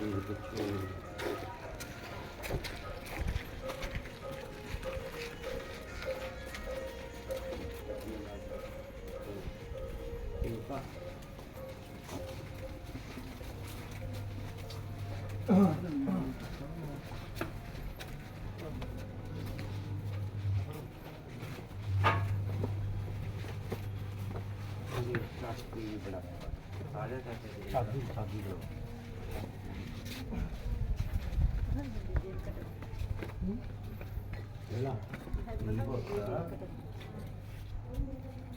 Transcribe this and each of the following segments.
그러니까 이게 자기로 자기로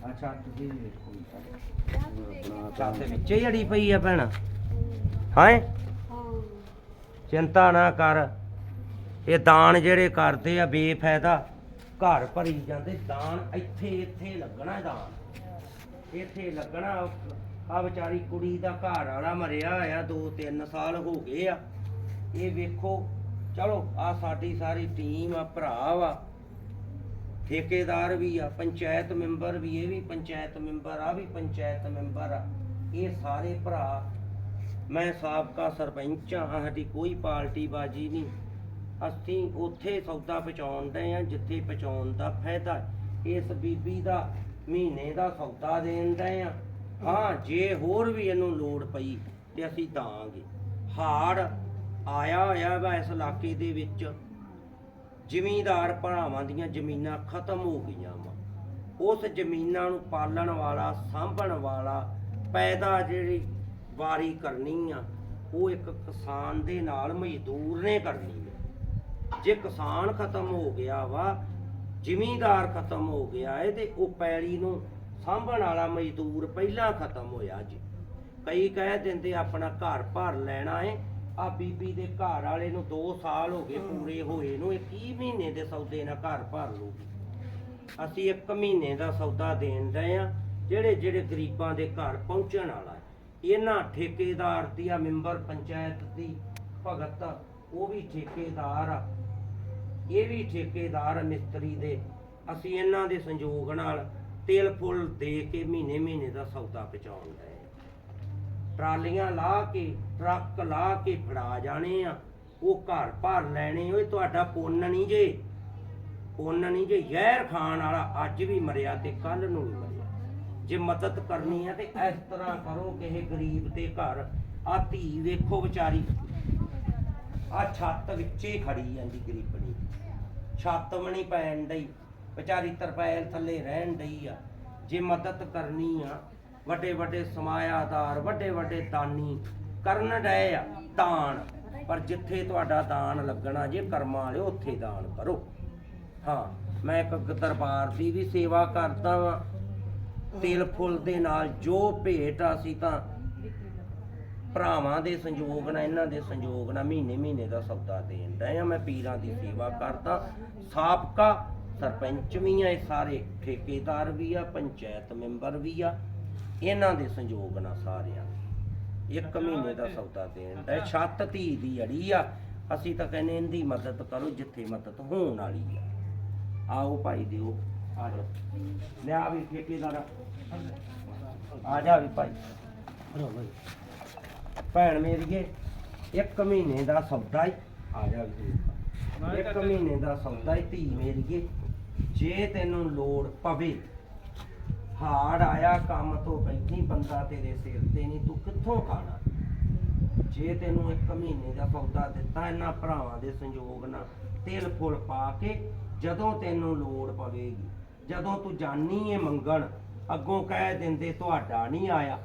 ਅੱਛਾ ਤੁਸੀਂ ਛੱਤ ਦੇ ਵਿੱਚ ਹੀ ਅੜੀ ਪਈ ਆ ਭੈਣਾ। ਹਾਂ? ਚਿੰਤਾ ਨਾ ਕਰ। ਇਹ ਦਾਨ ਜਿਹੜੇ ਕਰਦੇ ਆ ਬੇਫਾਇਦਾ। ਘਰ ਭਰੀ ਜਾਂਦੇ ਦਾਨ ਇੱਥੇ ਇੱਥੇ ਲੱਗਣਾ ਦਾਨ। ਇੱਥੇ ਲੱਗਣਾ ਆ ਵਿਚਾਰੀ ਕੁੜੀ ਦਾ ਘਰ ਵਾਲਾ ਮਰਿਆ ਆ 2-3 ਸਾਲ ਹੋ ਗਏ ਆ। ਇਹ ਵੇਖੋ ਚਲੋ ਆ ਸਾਡੀ ਸਾਰੀ ਟੀਮ ਆ, ਭਰਾ ਵਾ। ਠੇਕੇਦਾਰ ਵੀ ਆ, ਪੰਚਾਇਤ ਮੈਂਬਰ ਵੀ, ਇਹ ਵੀ ਪੰਚਾਇਤ ਮੈਂਬਰ ਆ ਵੀ ਪੰਚਾਇਤ ਮੈਂਬਰ ਆ। ਇਹ ਸਾਰੇ ਭਰਾ, ਮੈਂ ਸਾਬਕਾ ਸਰਪੰਚ ਆ ਸਾਡੀ ਕੋਈ ਪਾਰਟੀ ਬਾਜੀ ਨਹੀਂ। ਅਸੀਂ ਉੱਥੇ ਸੌਦਾ ਪਹੁੰਚਾਉਂਦੇ ਆ, ਜਿੱਥੇ ਪਹੁੰਚਾਉਣ ਦਾ ਫਾਇਦਾ। ਇਸ ਬੀਬੀ ਦਾ ਮਹੀਨੇ ਦਾ ਸੌਦਾ ਦੇਣਦੇ ਆ। ਹਾਂ, ਜੇ ਹੋਰ ਵੀ ਇਹਨੂੰ ਲੋੜ ਪਈ ਤੇ ਅਸੀਂ ਦਾਂਗੇ। ਹਾੜ ਆਇਆ ਹੋਇਆ ਵਾ ਇਸ ਇਲਾਕੇ ਦੇ ਵਿੱਚ, ਜ਼ਿਮੀਂਦਾਰ ਭਰਾਵਾਂ ਦੀਆਂ ਜ਼ਮੀਨਾਂ ਖਤਮ ਹੋ ਗਈਆਂ ਵਾ। ਉਸ ਜ਼ਮੀਨਾਂ ਨੂੰ ਪਾਲਣ ਵਾਲਾ, ਸਾਂਭਣ ਵਾਲਾ ਪੈਦਾ ਜਿਹੜੀ ਵਾਰੀ ਕਰਨੀ ਆ, ਉਹ ਇੱਕ ਕਿਸਾਨ ਦੇ ਨਾਲ ਮਜ਼ਦੂਰ ਨੇ ਕਰਨੀ ਹੈ ਜੇ ਕਿਸਾਨ ਖਤਮ ਹੋ ਗਿਆ ਵਾ, ਜ਼ਿਮੀਂਦਾਰ ਖਤਮ ਹੋ ਗਿਆ ਏ, ਤੇ ਉਹ ਪੈਲੀ ਨੂੰ ਸਾਂਭਣ ਵਾਲਾ ਮਜ਼ਦੂਰ ਪਹਿਲਾਂ ਖਤਮ ਹੋਇਆ ਜੀ। ਕਈ ਕਹਿ ਦਿੰਦੇ ਆਪਣਾ ਘਰ ਭਰ ਲੈਣਾ ਏ ਆ ਬੀਬੀ ਦੇ ਘਰ ਵਾਲੇ ਨੂੰ 2 ਸਾਲ ਹੋ ਗਏ ਪੂਰੇ ਹੋਏ ਨੂੰ, ਇਹ ਕੀ ਮਹੀਨੇ ਦੇ ਸੌਦੇ ਨਾਲ ਘਰ ਭਰ ਲੂਗੀ ਅਸੀਂ 1 ਮਹੀਨੇ ਦਾ ਸੌਦਾ ਦੇਣ ਦੇ ਆ, ਜਿਹੜੇ ਜਿਹੜੇ ਗਰੀਬਾਂ ਦੇ ਘਰ ਪਹੁੰਚਣ ਵਾਲਾ ਇਹਨਾਂ ਠੇਕੇਦਾਰ ਦੀ, ਆ ਮੈਂਬਰ ਪੰਚਾਇਤ ਦੀ ਭਗਤ, ਉਹ ਵੀ ਠੇਕੇਦਾਰ ਆ। ਇਹ ਵੀ ਠੇਕੇਦਾਰ ਮਿਸਤਰੀ ਦੇ। ਅਸੀਂ ਇਹਨਾਂ ਦੇ ਸੰਯੋਗ ਨਾਲ ਤੇਲ ਫੁੱਲ ਦੇ ਕੇ ਮਹੀਨੇ ਮਹੀਨੇ ਦਾ ਸੌਦਾ ਪਹੁੰਚਾਉਣ ਰਹੇ ਟਰਾਲੀਆਂ ਲਾ ਕੇ, ਟਰੱਕ ਲਾ ਕੇ ਫੜਾ ਜਾਣੇ ਆ। ਉਹ ਘਰ ਭਰ ਲੈਣੇ ਓਏ, ਤੁਹਾਡਾ ਪੁੰਨ ਨਹੀਂ ਜੇ। ਪੁੰਨ ਨਹੀਂ ਜੇ, ਜ਼ਹਿਰ ਖਾਣ ਵਾਲਾ ਅੱਜ ਵੀ ਮਰਿਆ ਤੇ ਕੱਲ ਨੂੰ ਵੀ ਮਰਿਆ। ਜੇ ਮਦਦ ਕਰਨੀ ਹੈ ਤੇ ਇਸ ਤਰ੍ਹਾਂ ਕਰੋ ਕਿਸੇ ਗਰੀਬ ਦੇ ਘਰ। ਆ ਧੀ ਵੇਖੋ ਵਿਚਾਰੀ। ਆ ਛੱਤ ਵਿੱਚੇ ਖੜੀ ਜਾਂਦੀ ਗਰੀਬਣੀ। ਛੱਤ ਵੀ ਨਹੀਂ ਪੈਣ ਡਈ। ਵਿਚਾਰੀ ਤਰਪੈਲ ਥੱਲੇ ਰਹਿਣ ਡਈ ਆ। ਜੇ ਮਦਦ ਕਰਨੀ ਆ ਵੱਡੇ ਵੱਡੇ ਸਮਾਇਆਦਾਰ, ਵੱਡੇ ਵੱਡੇ ਦਾਨੀ ਕਰਨ ਡਏ ਆ ਦਾਨ। ਪਰ ਜਿੱਥੇ ਤੁਹਾਡਾ ਦਾਨ ਲੱਗਣਾ, ਜੇ ਕਰਮਾਂ ਵਾਲਿਓ ਉੱਥੇ ਦਾਨ ਕਰੋ। ਹਾਂ, ਮੈਂ ਇੱਕ ਦਰਬਾਰ ਦੀ ਵੀ ਸੇਵਾ ਕਰਦਾ ਵਾਂ। ਤਿਲ ਫੁੱਲ ਦੇ ਨਾਲ ਜੋ ਭੇਟ ਅਸੀਂ ਤਾਂ ਭਰਾਵਾਂ ਦੇ ਸੰਯੋਗ ਨਾਲ, ਇਹਨਾਂ ਦੇ ਸੰਯੋਗ ਨਾਲ ਮਹੀਨੇ ਮਹੀਨੇ ਦਾ ਸੌਦਾ ਦੇਣ ਡਏ ਆ। ਮੈਂ ਪੀਰਾਂ ਦੀ ਸੇਵਾ ਕਰਦਾ। ਸਾਬਕਾ ਸਰਪੰਚ ਵੀ ਆ, ਇਹ ਸਾਰੇ ਠੇਕੇਦਾਰ ਵੀ ਆ, ਪੰਚਾਇਤ ਮੈਂਬਰ ਵੀ ਆ। ਇਹਨਾਂ ਦੇ ਸੰਯੋਗ ਨਾਲ ਸਾਰਿਆਂ ਦੇ। ਇੱਕ ਮਹੀਨੇ ਦਾ ਸੌਦਾ ਦੇਣ ਡਏ ਛੱਤ ਧੀ ਦੀ ਅੜੀ ਆ। ਅਸੀਂ ਤਾਂ ਕਹਿੰਦੇ ਇਹਦੀ ਮਦਦ ਕਰੋ ਜਿੱਥੇ ਮਦਦ ਹੋਣ ਵਾਲੀ ਆ। ਆਓ ਭਾਈ ਦਿਓ। ਆ ਜਾ ਲਿਆ ਵੀ ਠੇਕੇਦਾਰ ਆ ਜਾ ਵੀ ਭਾਈ। ਰੋ ਬਈ ਭੈਣ ਮੇਰੀਏ ਇੱਕ ਮਹੀਨੇ ਦਾ ਸੌਦਾ ਹੀ ਆ ਜਾ ਵੀ ਇੱਕ ਮਹੀਨੇ ਦਾ ਸੌਦਾ ਹੀ ਧੀ ਮੇਰੀਏ। ਜੇ ਤੈਨੂੰ ਲੋੜ ਪਵੇ ਹਾੜ ਆਇਆ, ਕੰਮ ਤੋਂ ਬੈਠੀ ਬੰਦਾ ਤੇਰੇ ਸਿਰ ਤੇ ਨਹੀਂ, ਤੂੰ ਕਿੱਥੋਂ ਖਾਣਾ? ਜੇ ਤੈਨੂੰ ਇੱਕ ਮਹੀਨੇ ਦਾ ਸੌਦਾ ਦਿੱਤਾ, ਇਹਨਾਂ ਭਰਾਵਾਂ ਦੇ ਸੰਯੋਗ ਨਾਲ ਤੇਲ ਫੁੱਲ ਪਾ ਕੇ ਜਦੋਂ ਤੈਨੂੰ ਲੋੜ ਪਵੇਗੀ, ਜਦੋਂ ਤੂੰ ਜਾਣੀ ਏ ਮੰਗਣ, ਅੱਗੋਂ ਕਹਿ ਦਿੰਦੇ, ਤੁਹਾਡਾ ਨਹੀਂ ਆਇਆ,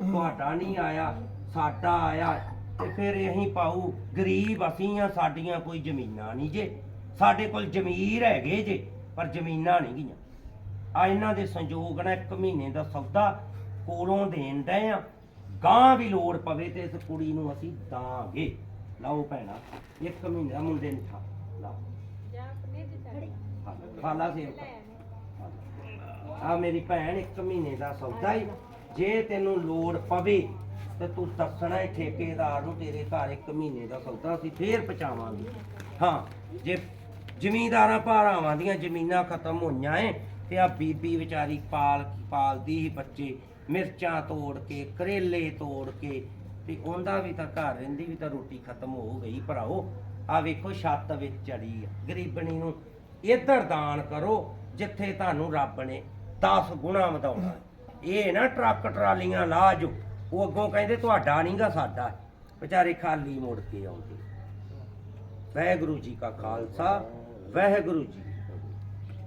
ਤੁਹਾਡਾ ਨਹੀਂ ਆਇਆ, ਸਾਡਾ ਆਇਆ। ਤੇ ਫਿਰ ਅਸੀਂ ਪਾਉ ਗਰੀਬ ਅਸੀਂ ਆ, ਸਾਡੀਆਂ ਕੋਈ ਜ਼ਮੀਨਾਂ ਨਹੀਂ ਜੇ, ਸਾਡੇ ਕੋਲ ਜ਼ਮੀਰ ਹੈਗੇ ਜੇ, ਪਰ ਜ਼ਮੀਨਾਂ ਨਹੀਂ ਗੀਆਂ ਆ ਇਹਨਾਂ ਦੇ ਸੰਯੋਗ ਨਾਲ ਇੱਕ ਮਹੀਨੇ ਦਾ ਸੌਦਾ ਕੋਲੋਂ ਦੇਣ ਡਏ ਆ। ਗਾਂ ਵੀ ਲੋੜ ਪਵੇ ਤੇ ਇਸ ਕੁੜੀ ਨੂੰ ਅਸੀਂ ਦਾਂਗੇ। ਲਓ ਭੈਣਾ ਇੱਕ ਮਹੀਨੇ ਦਾ ਮੁੰਡੇ ਨੂੰ ਠਾ ਲਓ। ਖਾਲਾ ਸੇਵ ਆ ਮੇਰੀ ਭੈਣ ਇੱਕ ਮਹੀਨੇ ਦਾ ਸੌਦਾ ਹੀ ਜੇ ਤੈਨੂੰ ਲੋੜ ਪਵੇ ਤੇ ਤੂੰ ਦੱਸਣਾ ਹੈ ਠੇਕੇਦਾਰ ਨੂੰ ਤੇਰੇ ਘਰ ਇੱਕ ਮਹੀਨੇ ਦਾ ਸੌਦਾ ਅਸੀਂ ਫੇਰ ਪਹੁੰਚਾਵਾਂਗੇ। ਹਾਂ ਜੇ ਜ਼ਮੀਂਦਾਰਾਂ ਭਾਰਾਵਾਂ ਦੀਆਂ ਜ਼ਮੀਨਾਂ ਖਤਮ ਹੋਈਆਂ ਏ ਤੇ ਆ ਬੀਬੀ ਵਿਚਾਰੀ ਪਾਲ ਪਾਲਦੀ ਸੀ ਬੱਚੇ, ਮਿਰਚਾਂ ਤੋੜ ਕੇ, ਕਰੇਲੇ ਤੋੜ ਕੇ, ਤੇ ਉਹਦਾ ਵੀ ਤਾਂ ਘਰ ਰਹਿੰਦੀ ਵੀ ਤਾਂ ਰੋਟੀ ਖਤਮ ਹੋ ਗਈ ਭਰਾਓ। ਆ ਵੇਖੋ, ਛੱਤ ਵਿੱਚ ਚੜੀ ਆ। ਗਰੀਬਣੀ ਨੂੰ ਇੱਧਰ ਦਾਨ ਕਰੋ, ਜਿੱਥੇ ਤੁਹਾਨੂੰ ਰੱਬ ਨੇ 10 ਗੁਣਾ ਵਧਾਉਣਾ ਇਹ ਨਾ ਟਰੱਕ ਟਰਾਲੀਆਂ ਲਾ ਜੋ। ਉਹ ਅੱਗੋਂ ਕਹਿੰਦੇ, ਤੁਹਾਡਾ ਨਹੀਂਗਾ ਸਾਡਾ ਵਿਚਾਰੇ ਖਾਲੀ ਮੁੜ ਕੇ ਆਉਂਦੇ। ਵਾਹਿਗੁਰੂ ਜੀ ਕਾ ਖਾਲਸਾ, ਵਾਹਿਗੁਰੂ ਜੀ